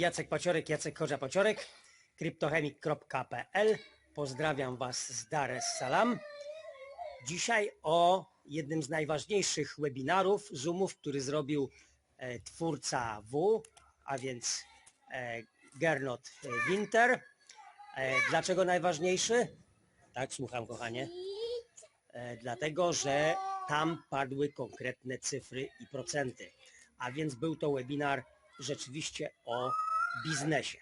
Jacek Paciorek, Jacek Korza-Paciorek, kryptochemik.pl. Pozdrawiam Was z Dar es Salaam. Dzisiaj o jednym z najważniejszych webinarów, Zoomów, który zrobił e, twórca W, a więc e, Gernot Winter. E, dlaczego najważniejszy? Tak, słucham kochanie. Dlatego, że tam padły konkretne cyfry i procenty. A więc był to webinar rzeczywiście o biznesie.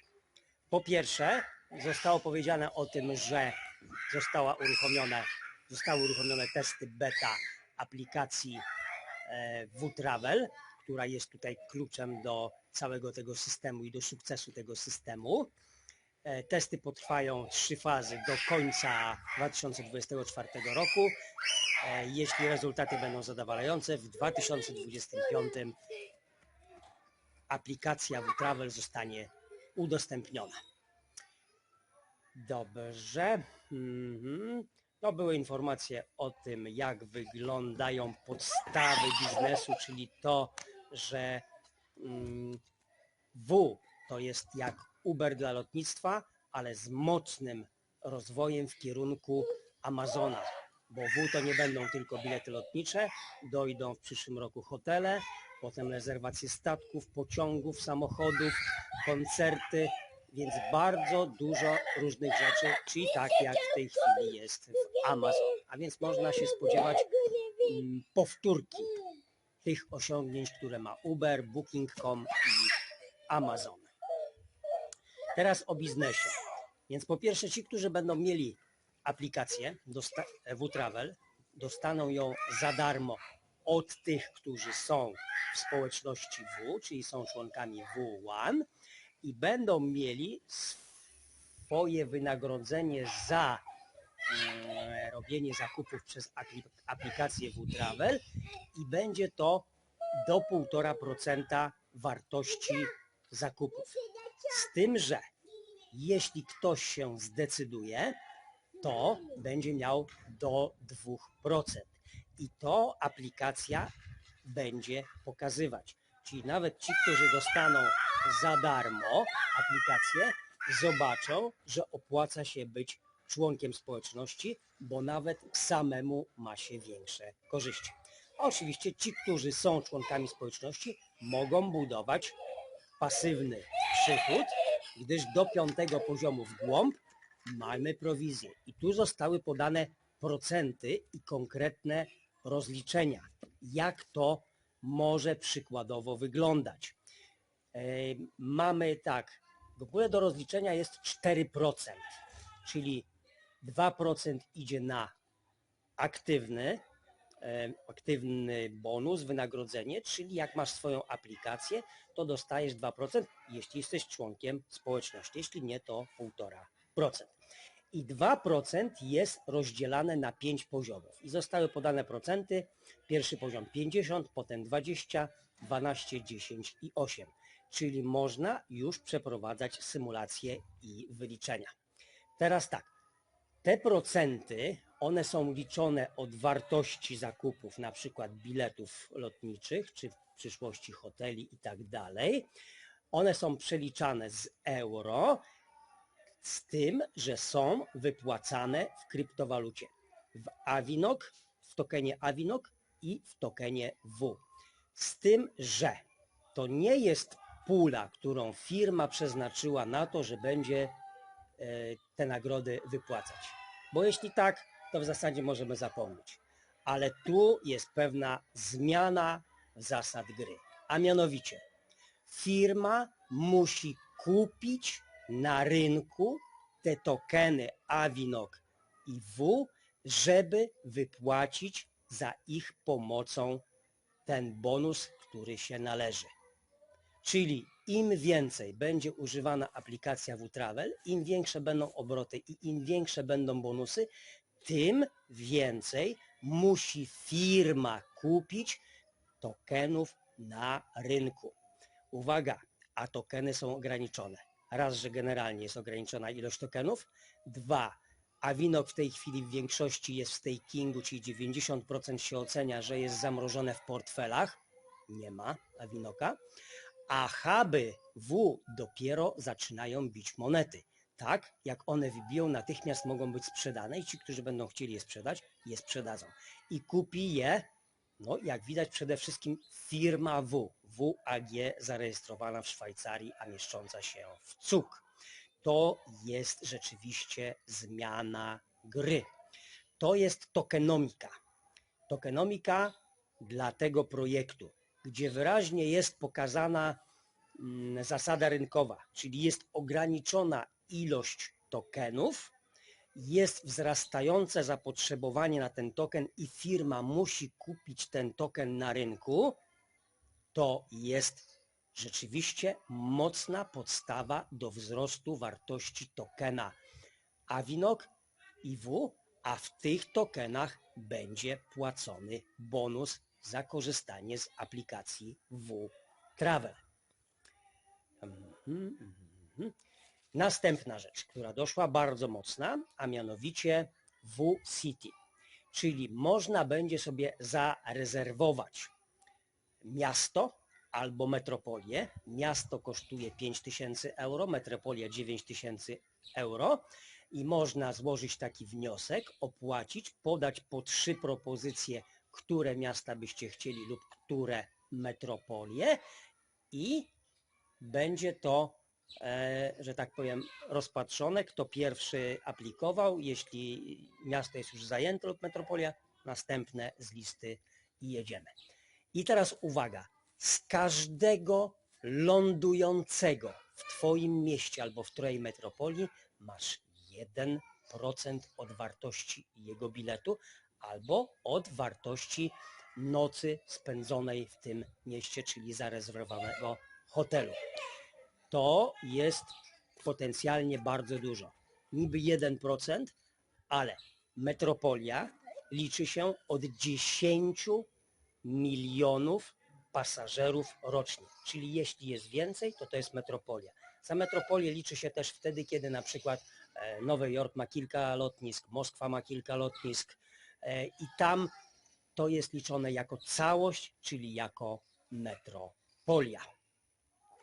Po pierwsze, zostało powiedziane o tym, że została uruchomione, zostały uruchomione testy beta aplikacji e, WTravel, która jest tutaj kluczem do całego tego systemu i do sukcesu tego systemu. E, Testy potrwają trzy fazy do końca 2024 roku. E, Jeśli rezultaty będą zadowalające, w 2025 aplikacja WTravel zostanie udostępniona. Dobrze. Mhm. To były informacje o tym, jak wyglądają podstawy biznesu, czyli to, że mm, W to jest jak Uber dla lotnictwa, ale z mocnym rozwojem w kierunku Amazona. Bo W to nie będą tylko bilety lotnicze, dojdą w przyszłym roku hotele, potem rezerwacje statków, pociągów, samochodów, koncerty, więc bardzo dużo różnych rzeczy, czyli tak jak w tej chwili jest w Amazon. A więc można się spodziewać mm, powtórki tych osiągnięć, które ma Uber, Booking.com i Amazon. Teraz o biznesie. Więc po pierwsze ci, którzy będą mieli aplikację dosta- W-Travel, dostaną ją za darmo od tych, którzy są w społeczności W, czyli są członkami W1 i będą mieli swoje wynagrodzenie za mm, robienie zakupów przez apli- aplikację W-Travel i będzie to do 1,5% wartości zakupów. Z tym, że jeśli ktoś się zdecyduje, to będzie miał do 2%. I to aplikacja będzie pokazywać. Czyli nawet ci, którzy dostaną za darmo aplikację, zobaczą, że opłaca się być członkiem społeczności, bo nawet samemu ma się większe korzyści. Oczywiście ci, którzy są członkami społeczności, mogą budować pasywny przychód, gdyż do piątego poziomu w głąb mamy prowizję. I tu zostały podane procenty i konkretne rozliczenia, jak to może przykładowo wyglądać. E, Mamy tak, w do rozliczenia jest 4%, czyli 2% idzie na aktywny, e, aktywny bonus, wynagrodzenie, czyli jak masz swoją aplikację, to dostajesz 2%, jeśli jesteś członkiem społeczności, jeśli nie, to 1,5%. I 2% jest rozdzielane na 5 poziomów. I zostały podane procenty. Pierwszy poziom 50, potem 20, 12, 10 i 8. Czyli można już przeprowadzać symulacje i wyliczenia. Teraz tak, te procenty, one są liczone od wartości zakupów, na przykład biletów lotniczych, czy w przyszłości hoteli i tak dalej. One są przeliczane z euro, z tym, że są wypłacane w kryptowalucie. W Avinok, w tokenie Avinok i w tokenie W. Z tym, że to nie jest pula, którą firma przeznaczyła na to, że będzie e, te nagrody wypłacać. Bo jeśli tak, to w zasadzie możemy zapomnieć. Ale tu jest pewna zmiana zasad gry. A mianowicie, firma musi kupić na rynku te tokeny Avinok i W, żeby wypłacić za ich pomocą ten bonus, który się należy. Czyli im więcej będzie używana aplikacja WTravel, im większe będą obroty i im większe będą bonusy, tym więcej musi firma kupić tokenów na rynku. Uwaga, a tokeny są ograniczone. Raz, że generalnie jest ograniczona ilość tokenów. Dwa, Avinok w tej chwili w większości jest w stakingu, czyli 90% się ocenia, że jest zamrożone w portfelach. Nie ma Avinoka. a huby W dopiero zaczynają bić monety. Tak, jak one wybiją, natychmiast mogą być sprzedane i ci, którzy będą chcieli je sprzedać, je sprzedadzą. I kupi je, no jak widać przede wszystkim firma W, WAG zarejestrowana w Szwajcarii, a mieszcząca się w CUK. To jest rzeczywiście zmiana gry. To jest tokenomika. Tokenomika dla tego projektu, gdzie wyraźnie jest pokazana mm, zasada rynkowa, czyli jest ograniczona ilość tokenów, jest wzrastające zapotrzebowanie na ten token i firma musi kupić ten token na rynku, to jest rzeczywiście mocna podstawa do wzrostu wartości tokena Avinok i W, a w tych tokenach będzie płacony bonus za korzystanie z aplikacji W Travel. Mhm, mhm. Następna rzecz, która doszła bardzo mocna, a mianowicie W City, czyli można będzie sobie zarezerwować miasto albo metropolię. Miasto kosztuje 5000 euro, metropolia 9000 euro i można złożyć taki wniosek, opłacić, podać po trzy propozycje, które miasta byście chcieli lub które metropolie i będzie to, że tak powiem, rozpatrzone, kto pierwszy aplikował, jeśli miasto jest już zajęte lub metropolia, następne z listy i jedziemy. I teraz uwaga, z każdego lądującego w Twoim mieście albo w Twojej metropolii masz 1% od wartości jego biletu albo od wartości nocy spędzonej w tym mieście, czyli zarezerwowanego hotelu. To jest potencjalnie bardzo dużo. Niby 1%, ale metropolia liczy się od 10 milionów pasażerów rocznie. Czyli jeśli jest więcej, to to jest metropolia. Za metropolię liczy się też wtedy, kiedy na przykład e, Nowy Jork ma kilka lotnisk, Moskwa ma kilka lotnisk e, i tam to jest liczone jako całość, czyli jako metropolia.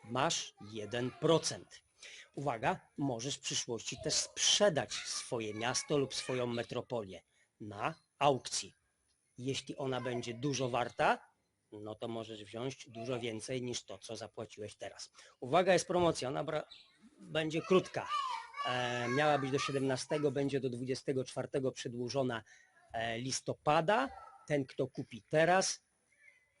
Masz 1%. Uwaga, możesz w przyszłości też sprzedać swoje miasto lub swoją metropolię na aukcji. Jeśli ona będzie dużo warta, no to możesz wziąć dużo więcej niż to, co zapłaciłeś teraz. Uwaga, jest promocja, ona będzie krótka. E, miała być do 17, będzie do 24 przedłużona e, listopada. Ten, kto kupi teraz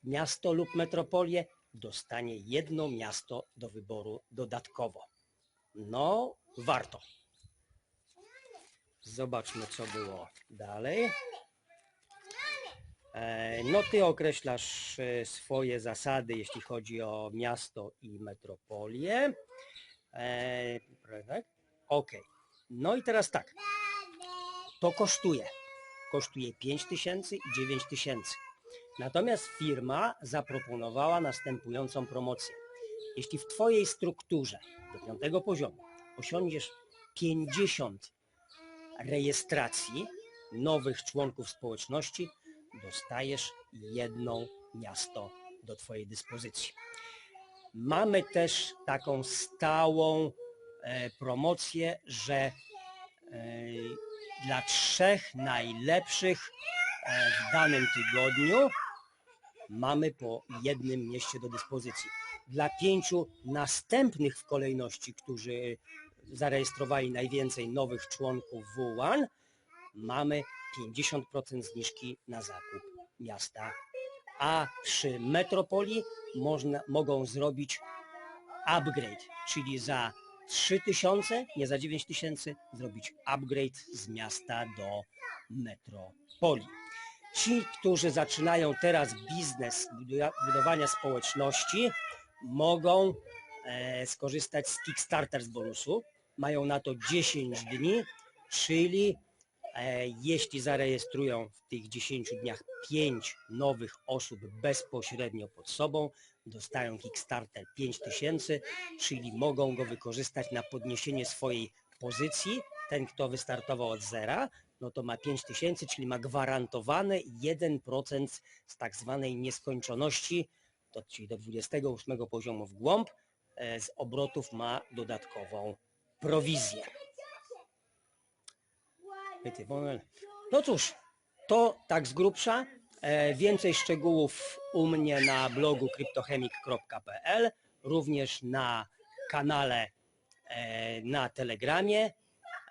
miasto lub metropolię, dostanie jedno miasto do wyboru dodatkowo. No, warto. Zobaczmy, co było dalej. E, No ty określasz e, swoje zasady, jeśli chodzi o miasto i metropolię. E, tak? Okej. No i teraz tak. To kosztuje. Kosztuje 5 tysięcy i 9 tysięcy. Natomiast firma zaproponowała następującą promocję. Jeśli w Twojej strukturze do piątego poziomu osiądziesz 50 rejestracji nowych członków społeczności, dostajesz jedno miasto do Twojej dyspozycji. Mamy też taką stałą e, promocję, że e, dla trzech najlepszych e, w danym tygodniu mamy po jednym mieście do dyspozycji. Dla pięciu następnych w kolejności, którzy zarejestrowali najwięcej nowych członków W1, mamy 50% zniżki na zakup miasta. A przy metropolii można, mogą zrobić upgrade, czyli za 3000, nie za 9000, zrobić upgrade z miasta do metropolii. Ci, którzy zaczynają teraz biznes budowania społeczności, mogą e, skorzystać z Kickstarter z bonusu. Mają na to 10 dni, czyli e, jeśli zarejestrują w tych 10 dniach 5 nowych osób bezpośrednio pod sobą, dostają Kickstarter 5000, czyli mogą go wykorzystać na podniesienie swojej pozycji. Ten, kto wystartował od zera, no to ma 5000, czyli ma gwarantowane 1% z tak zwanej nieskończoności. to czyli do 28 poziomu w głąb, e, z obrotów ma dodatkową prowizję. No cóż, to tak z grubsza. E, Więcej szczegółów u mnie na blogu kryptochemik.pl, również na kanale e, na Telegramie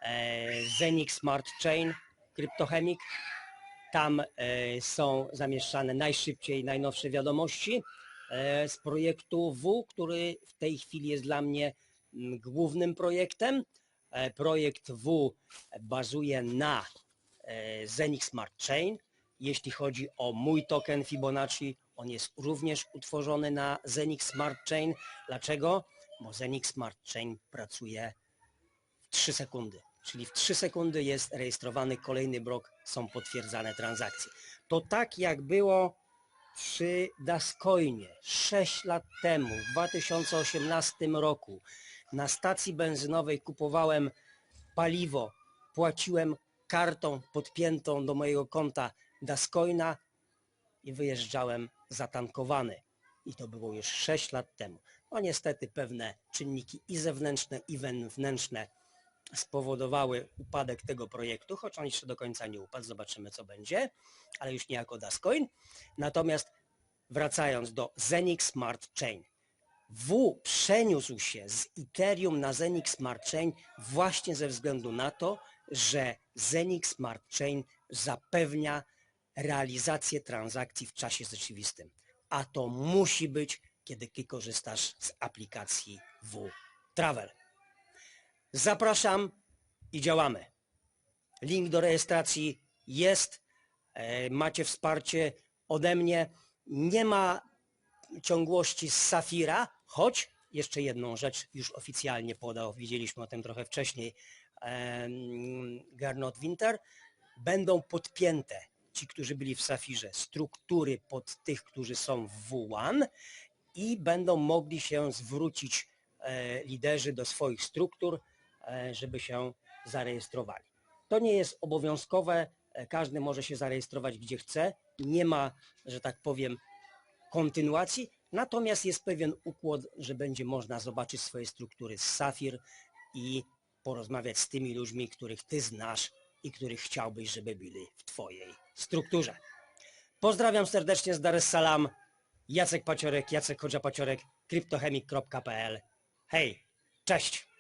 e, Zenix Smart Chain Kryptochemik. Tam e, są zamieszczane najszybciej najnowsze wiadomości e, z projektu W, który w tej chwili jest dla mnie mm, głównym projektem. Projekt W bazuje na Zenix Smart Chain. Jeśli chodzi o mój token Fibonacci, on jest również utworzony na Zenix Smart Chain. Dlaczego? Bo Zenix Smart Chain pracuje w 3 sekundy. Czyli w 3 sekundy jest rejestrowany kolejny blok, są potwierdzane transakcje. To tak jak było przy Dascoinie 6 lat temu, w 2018 roku. Na stacji benzynowej kupowałem paliwo, płaciłem kartą podpiętą do mojego konta Dascoina i wyjeżdżałem zatankowany. I to było już 6 lat temu. No niestety pewne czynniki i zewnętrzne, i wewnętrzne spowodowały upadek tego projektu, choć on jeszcze do końca nie upadł, zobaczymy co będzie, ale już nie jako Dascoin. Natomiast wracając do Zenix Smart Chain. W przeniósł się z Ethereum na Zenix Smart Chain właśnie ze względu na to, że Zenix Smart Chain zapewnia realizację transakcji w czasie rzeczywistym. A to musi być, kiedy ty korzystasz z aplikacji W Travel. Zapraszam i działamy. Link do rejestracji jest. E, Macie wsparcie ode mnie. Nie ma ciągłości z Safira, choć jeszcze jedną rzecz już oficjalnie podał, widzieliśmy o tym trochę wcześniej, em, Gernot Winter, będą podpięte ci, którzy byli w Safirze, struktury pod tych, którzy są w W1 i będą mogli się zwrócić e, liderzy do swoich struktur, e, żeby się zarejestrowali. To nie jest obowiązkowe, e, każdy może się zarejestrować gdzie chce, nie ma, że tak powiem, kontynuacji, natomiast jest pewien układ, że będzie można zobaczyć swoje struktury z Safir i porozmawiać z tymi ludźmi, których ty znasz i których chciałbyś, żeby byli w twojej strukturze. Pozdrawiam serdecznie z Dar es Salaam. Jacek Paciorek, Jacek Chodża Paciorek, kryptochemik.pl. Hej, cześć!